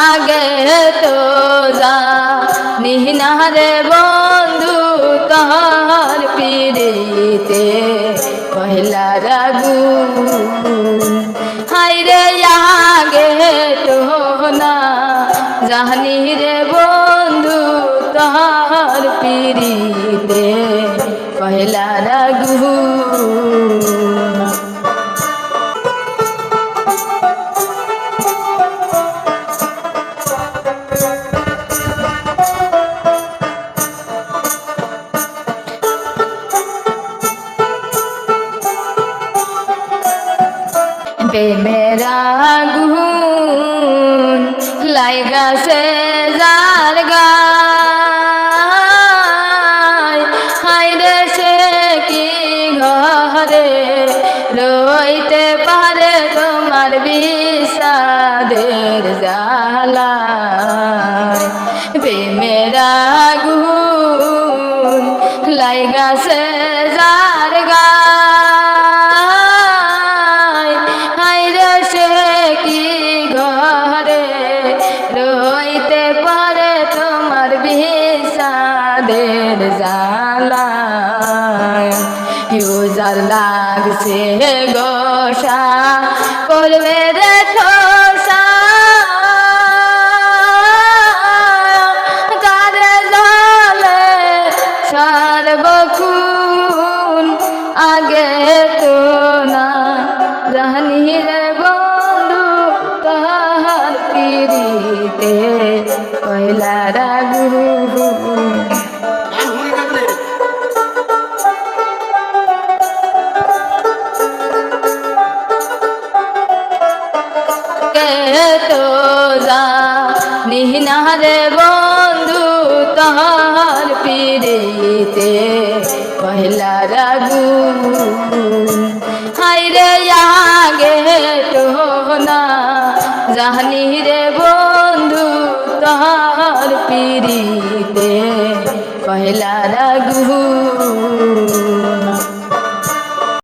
আগে তো যা নিহনারে বন্ধু তহর পিড়িতে পহলা রাগু হাই রে আগে তো না জানি রে বন্ধু তহর পিড়িতে পহলা রাগু বেমেরা গুন লাইগা সে যার গায়। সে কি ঘরে রইতে পারে তোমার বিষাদের গুন লাইগা সে ইউজার লাগছে গোসা করবে রে ঠোসা কারে জলে আগে তো না জানি রে বন্ধু তাহার পিড়িতে পয়লা রাগু কে তো যা নিহনারে বন্ধু তাহার পিড়িতে পহলা রাগু। হাই রে আগে তো না জানি রে বন্ধু তাহার পিড়িতে পহলা রাগু।